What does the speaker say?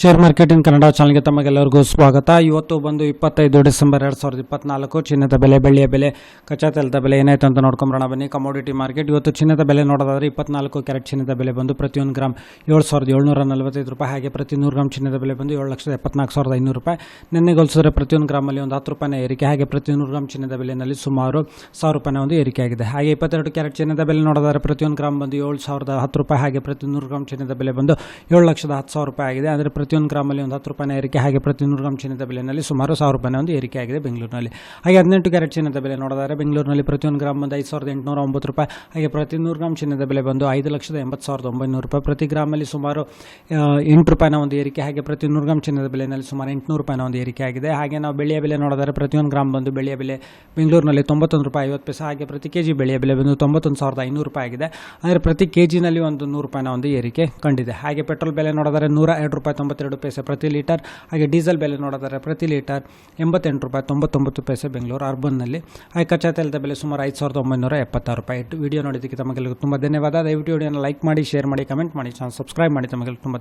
Share marketing Kannada ಚಾನಲ್ಗೆ ತಮಗೆಲ್ಲರಿಗೂ ಸ್ವಾಗತ. ಇವತ್ತು ಬಂದು ಇಪ್ಪತ್ತೈದು ಡಿಸೆಂಬರ್ ಎರಡು ಸಾವಿರದ ಇಪ್ಪತ್ನಾಲ್ಕು. ಚಿನ್ನದ ಬೆಲೆ, ಬೆಳ್ಳಿಯ ಬೆಲೆ ಕಚ್ಚಾ ತೈಲದ ಬೆಲೆ ಏನಾಯಿತು ಅಂತ ನೋಡ್ಕೊಂಬರೋಣ. ಬನ್ನಿ ಕಮೋಡಿಟಿ ಮಾರ್ಕೆಟ್ ಇವತ್ತು ಚಿನ್ನದ ಬೆಲೆ ನೋಡೋದಾದರೆ ಇಪ್ಪತ್ನಾಲ್ಕು ಕ್ಯಾರೆಟ್ ಚಿನ್ನದ ಬೆಲೆ ಬಂದು ಪ್ರತಿಯೊಂದು ಗ್ರಾಮ್ ಏಳು ಸಾವಿರದ ಏಳ್ನೂರ ನಲವತ್ತೈದು ರೂಪಾಯಿ. ಹಾಗೆ ಪ್ರತಿ ನೂರು ಗ್ರಾಮ್ ಚಿನ್ನದ ಬೆಲೆ ಬಂದು ಏಳು ಲಕ್ಷದ ಎಪ್ಪತ್ನಾಲ್ಕು ಸಾವಿರದ ಐನೂರು ರೂಪಾಯಿ. ನಿನ್ನೆ ಹೋಲಿಸಿದ್ರೆ ಪ್ರತಿಯೊಂದು ಗ್ರಾಮಲ್ಲಿ ಒಂದು ಹತ್ತು ರೂಪಾಯಿನ ಏರಿಕೆ. ಹಾಗೆ ಪ್ರತಿ ನೂರು ಗ್ರಾಮ್ ಚಿನ್ನದ ಬೆಲೆಯಲ್ಲಿ ಸುಮಾರು ಸಾವಿರ ರೂಪಾಯಿ ಒಂದು ಏರಿಕೆ ಆಗಿದೆ. ಹಾಗೆ ಇಪ್ಪತ್ತೆರಡು ಕ್ಯಾರೆಟ್ ಚಿನ್ನದ ಬೆಲೆ ನೋಡೋದಾದ್ರೆ ಪ್ರತಿಯೊಂದು ಗ್ರಾಮ್ ಬಂದು ಏಳು ಸಾವಿರದ ಹತ್ತು ರೂಪಾಯಿ. ಹಾಗೆ ಪ್ರತಿ ನೂರು ಗ್ರಾಮ್ ಚಿನ್ನದ ಬೆಲೆ ಬಂದು ಏಳು ಲಕ್ಷದ ಹತ್ತು ಸಾವಿರ ರೂಪಾಯಿ ಆಗಿದೆ. ಅಂದರೆ ಪ್ರತಿಯೊಂದು ಗ್ರಾಮಲ್ಲಿ ಒಂದು ಹತ್ತು ರೂಪಾಯಿನ ಏರಿಕೆ, ಹಾಗೆ ಪ್ರತಿ ನೂರು ಗ್ರಾಮ್ ಚಿನ್ನದ ಬೆಲೆಯಲ್ಲಿ ಸುಮಾರು ಸಾವಿರ ರೂಪಾಯಿನ ಒಂದು ಏರಿಕೆ ಆಗಿದೆ ಬೆಂಗಳೂರಿನಲ್ಲಿ. ಹಾಗೆ ಹದಿನೆಂಟು ಕ್ಯಾರೆಟ್ ಚಿನ್ನದ ಬೆಲೆ ನೋಡಿದರೆ ಬೆಂಗಳೂರಿನಲ್ಲಿ ಪ್ರತಿಯೊಂದು ಗ್ರಾಮ್ ಬಂದು ಐದು ಸಾವಿರದ ಎಂಟುನೂರ ಒಂಬತ್ತು ರೂಪಾಯಿ, ಹಾಗೆ ಪ್ರತಿ ನೂರು ಗ್ರಾಮ್ ಚಿನ್ನದ ಬೆಲೆ ಬಂದು ಐದು ಲಕ್ಷದ ಎಂಬತ್ತು ಸಾವಿರದ ಒಂಬೈನೂರು ರೂಪಾಯಿ. ಪ್ರತಿ ಗ್ರಾಮಲ್ಲಿ ಸುಮಾರು ಎಂಟು ರೂಪಾಯಿನ ಒಂದು ಏರಿಕೆ, ಹಾಗೆ ಪ್ರತಿ ನೂರು ಗ್ರಾಮ್ ಚಿನ್ನದ ಬೆಲೆಯಲ್ಲಿ ಸುಮಾರು ಎಂಟುನೂರು ರೂಪಾಯಿನ ಒಂದು ಏರಿಕೆ ಆಗಿದೆ. ಹಾಗೆ ನಾವು ಬೆಳೆಯ ಬೆಲೆ ನೋಡಿದರೆ ಪ್ರತಿಯೊಂದು ಗ್ರಾಮ್ ಬಂದು ಬೆಳೆಯ ಬೆಲೆ ಬೆಂಗಳೂರಿನಲ್ಲಿ ತೊಂಬತ್ತೊಂದು ರೂಪಾಯಿ ಐವತ್ತು ಪೈಸೆ, ಹಾಗೆ ಪ್ರತಿ ಕೆ ಜಿ ಬೆಳೆಯ ಬೆಲೆ ಬಂದು ತೊಂಬತ್ತೊಂದು ಸಾವಿರದ ಐನೂರು ರೂಪಾಯಿ ಆಗಿದೆ. ಅಂದರೆ ಪ್ರತಿ ಕೆ ಜಿನಲ್ಲಿ ಒಂದು ನೂರು ರೂಪಾಯಿನ ಒಂದು ಏರಿಕೆ ಕಂಡಿದೆ. ಹಾಗೆ ಪೆಟ್ರೋಲ್ ಬೆಲೆ ನೋಡಿದರೆ ನೂರ ಎರಡು ರೂಪಾಯಿ ತೊಂಬತ್ತೆರಡು ಪೈಸೆ ಪ್ರತಿ ಲೀಟರ್. ಹಾಗೆ ಡೀಸೆಲ್ ಬೆಲೆ ನೋಡಿದರೆ ಪ್ರತಿ ಲೀಟರ್ ಎಂಬತ್ತೆಂಟು ರೂಪಾಯಿ ತೊಂಬತ್ತೊಂಬತ್ತು ಪೈಸೆ ಬೆಂಗಳೂರು ಅರ್ಬನ್ನಲ್ಲಿ. ಹಾಗೆ ಕಚ್ಚಾ ತೈಲದ ಬೆಲೆ ಸುಮಾರು ಐದು ಸಾವಿರದ ಒಂಬೈನೂರ ಎಪ್ಪತ್ತಾರು ರೂಪಾಯಿ. ಇಟ್ಟು ವಿಡಿಯೋ ನೋಡಿದ್ದಕ್ಕೆ ತಮಗೆಲ್ಲರಿಗೂ ತುಂಬ ಧನ್ಯವಾದ. ದಯವಿಟ್ಟು ವಿಡಿಯೋನ ಲೈಕ್ ಮಾಡಿ, ಶೇರ್ ಮಾಡಿ, ಕಮೆಂಟ್ ಮಾಡಿ, ಚಾನಲ್ ಸಬ್ಸ್ಕ್ರೈಬ್ ಮಾಡಿ. ತಮಗೆಲ್ಲ ತುಂಬ